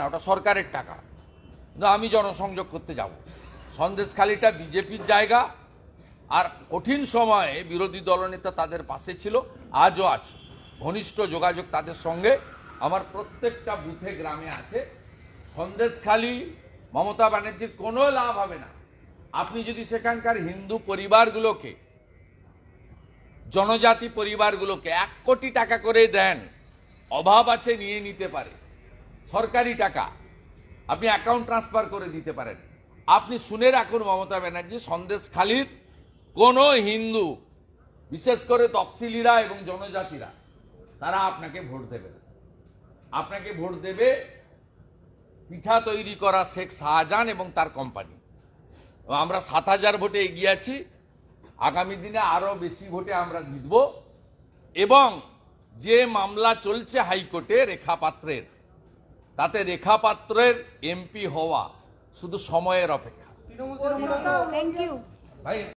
না, ওটা সরকারের টাকা। কিন্তু আমি জনসংযোগ করতে যাব। সন্দেশখালিটা বিজেপির জায়গা, আর কঠিন সময়ে বিরোধী দলনেতা তাদের পাশে ছিল, আজও আছে। ঘনিষ্ঠ যোগাযোগ তাদের সঙ্গে। আমার প্রত্যেকটা বুথে গ্রামে আছে। সন্দেশখালি মমতা ব্যানার্জির কোনো লাভ হবে না। আপনি যদি সেখানকার হিন্দু পরিবারগুলোকে, জনজাতি পরিবারগুলোকে এক কোটি টাকা করে দেন, অভাব আছে নিয়ে নিতে পারে। সরকারি টাকা। আপনি অ্যাকাউন্ট ট্রান্সফার করে দিতে পারেন। আপনি শুনে রাখুন মমতা ব্যানার্জি সন্দেশখালির কোনো হিন্দু, বিশেষ করে তফসিলিরা এবং জনজাতিরা, তারা আপনাকে ভোট দেবে না। আপনাকে ভোট দেবে পিঠা তৈরি করা শেখ শাহজাহান এবং তার কোম্পানি আমরা সাত হাজার ভোটে এগিয়ে আছি। আগামী দিনে আরও বেশি ভোটে আমরা জিতব। এবং যে মামলা চলছে হাইকোর্টে রেখা পাত্রের তাতে রেখা পাত্রের এমপি হওয়া শুধু সময়ের অপেক্ষা। থ্যাংক ইউ ভাই